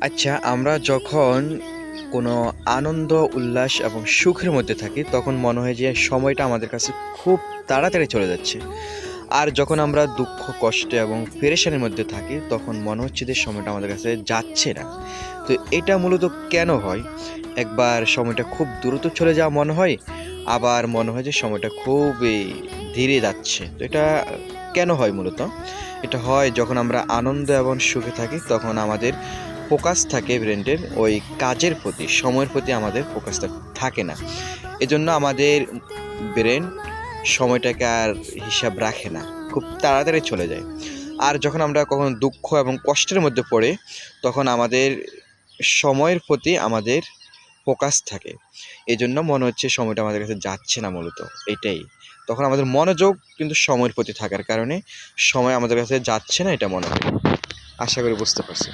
আচ্ছা আমরা যখন কোনো আনন্দ, উল্লাস এবং সুখের মধ্যে থাকি, তখন মনে হয় যে সময়টা আমাদের কাছে খুব তাড়াতাড়ি চলে যাচ্ছে। আর যখন আমরা দুঃখ, কষ্টে এবং পেরেশানির মধ্যে থাকি, তখন মনে হচ্ছে যে সময়টা আমাদের কাছে যাচ্ছে না। তো এটা মূলত কেন হয়? একবার সময়টা খুব দ্রুত চলে যাওয়া মনে হয়, আবার মনে হয় যে সময়টা খুবই ধীরে যাচ্ছে। তো এটা কেন হয় মূলত? এটা হয় যখন আমরা আনন্দ এবং সুখে থাকি, তখন আমাদের ফোকাস থাকে ব্রেন্ডের ওই কাজের প্রতি, সময়ের প্রতি আমাদের ফোকাসটা থাকে না। এজন্য আমাদের ব্রেন সময়টাকে আর হিসাব রাখে না, খুব তাড়াতাড়ি চলে যায়। আর যখন আমরা কখনো দুঃখ এবং কষ্টের মধ্যে পড়ে, তখন আমাদের সময়ের প্রতি আমাদের ফোকাস থাকে। এই জন্য মনে হচ্ছে সময়টা আমাদের কাছে যাচ্ছে না মূলত, এটাই। তখন আমাদের মনোযোগ কিন্তু সময়ের প্রতি থাকার কারণে সময় আমাদের কাছে যাচ্ছে না, এটা মনে হয়। আশা করি বুঝতে পারছি।